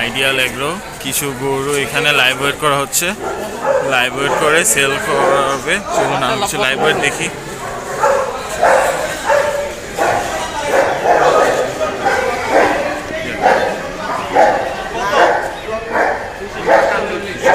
Ideal agro. কিছু গরু এখানে লাইভ ওয়েট করা হচ্ছে। লাইভ ওয়েট করে সেল করবে। চলুন, আমি কিছু লাইভ ওয়েট দেখি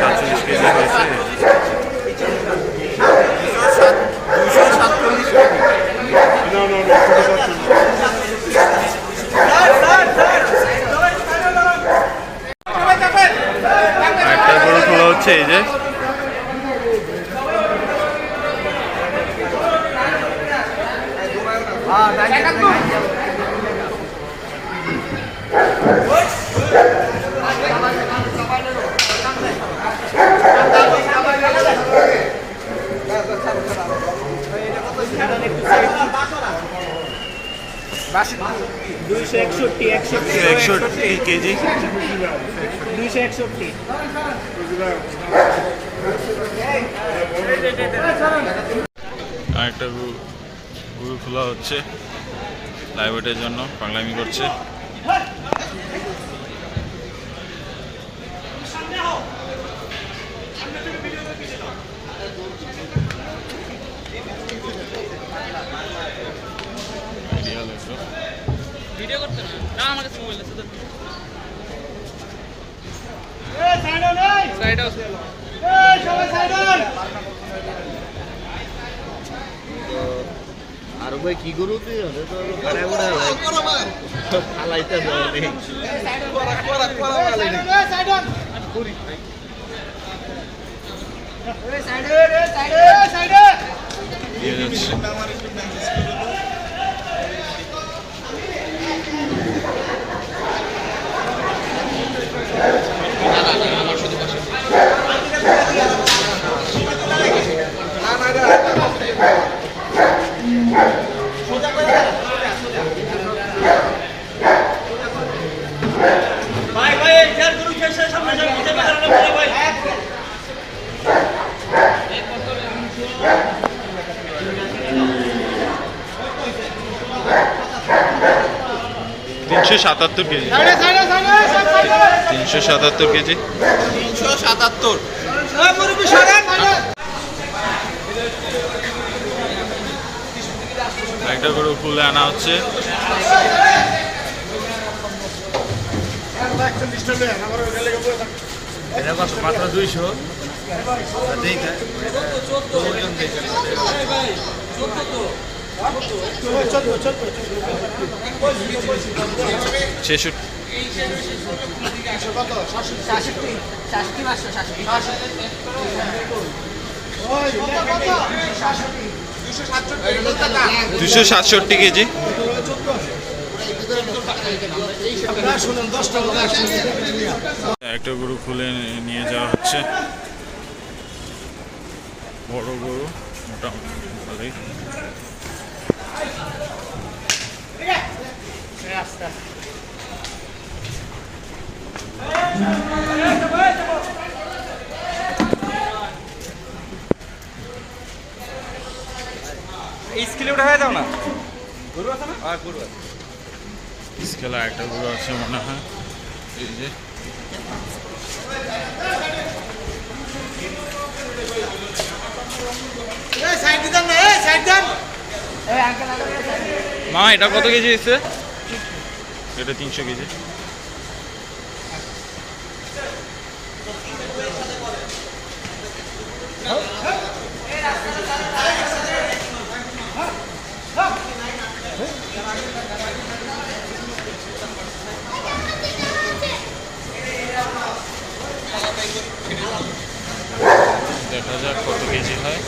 সাতচল্লিশ কেজি হয়েছে একটা গরু খোলা হচ্ছে এই যে একষট্টি কেজি। গরু গরু খোলা হচ্ছে লাইব্রেরির জন্য পাগলামি করছে Ideal এগুলো। ভিডিও করতে না না আমার কাছে মোবাইল আছে সাইড হাউস আর ভাই কি করু তুই ওরে তো গাড়া গুড়া ফালাইতে যাও নেই দিয়ে যাচ্ছে। ভাই ভাই যার গরু শেষে সামনে যান পিছে বাজারে বলে ভাই তিনশো সাতাত্তর কেজি। তিনশো সাতাত্তর কেজি। তিনশো সাতাত্তর। একটা গরু খুলে আনা হচ্ছে। মাত্র দুইশো। দুশো সাতষট্টি কেজি। একটা গরু খুলে নিয়ে যাওয়া হচ্ছে। বড় গরু মোটামুটি ভালোই। স্কিলে উঠে হয়ে যাও না। গরু আছে না? আর গরু আছে। স্কেলা একটা গরু আছে মনে হয়। এই যে। মা এটা কত কেজি এসছে এটা তিনশো কেজি। দেখা যাক কত কেজি হয়।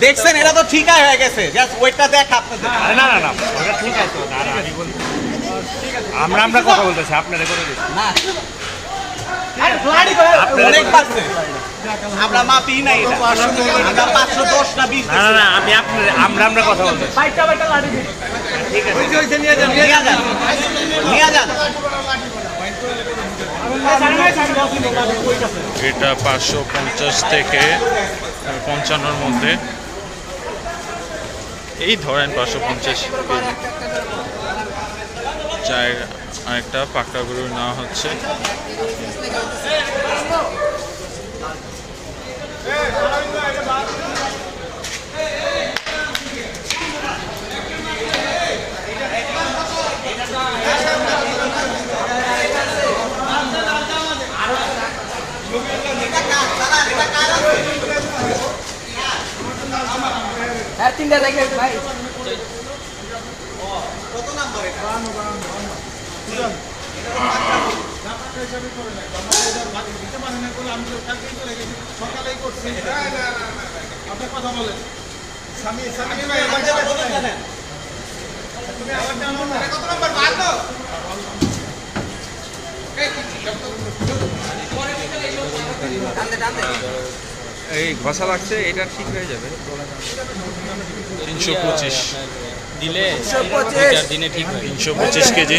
দেখছেন এটা তো ঠিকই হয়ে গেছে। জাস্ট ওয়েটটা দেখ আপনাদের। না না না ওটা ঠিক আছে না না আমি বলি আমরা আমরা কথা বলতেছি আপনারা করে দিচ্ছি না। অনেক পারছে আমরা মাপি নাই এটা। আমরা পাঁচশো দশ না বিশ না না না আমি আপনার আমরা আমরা কথা বলতেছি ঠিক আছে। নিয়ে যান নিয়ে যান। এটা পাঁচশো পঞ্চাশ থেকে পঞ্চান্নর মধ্যে। এই ধরেন পাঁচশো পঞ্চাশ চায়ের আরেকটা পাকড়া গরু নেওয়া হচ্ছে। আর তিনটা দেখে ভাই। এই ঘষা লাগছে এটা ঠিক হয়ে যাবে। তিনশো পঁচিশ। দিলে পঁচিশ। দিনে ঠিক হয় তিনশো পঁচিশ কেজি।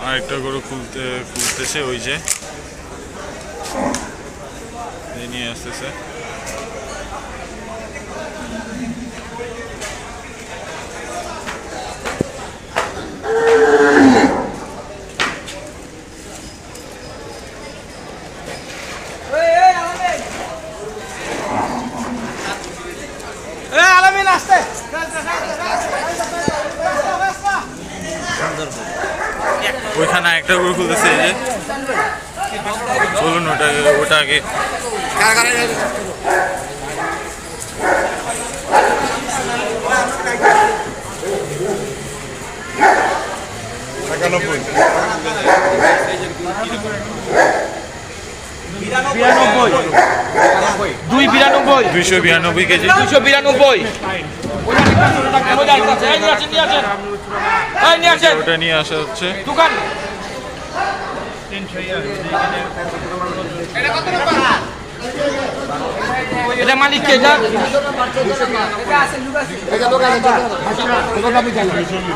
আরেকটা গরু খুলতে খুলতেছে ওই যে। নিয়ে আসতেছে। আলামিন আসতে। ওইখানে একটা গরু খুলতেছে এই যে। চলুন ওটা ওটা আগে। দুই বিরানব্বই। দুইশো বিরানব্বই কেজি। দুশো বিরানব্বই। ওটা নিয়ে আসা হচ্ছে। দোকান এটা মালিক কে এটা? চল্লিশ কেজি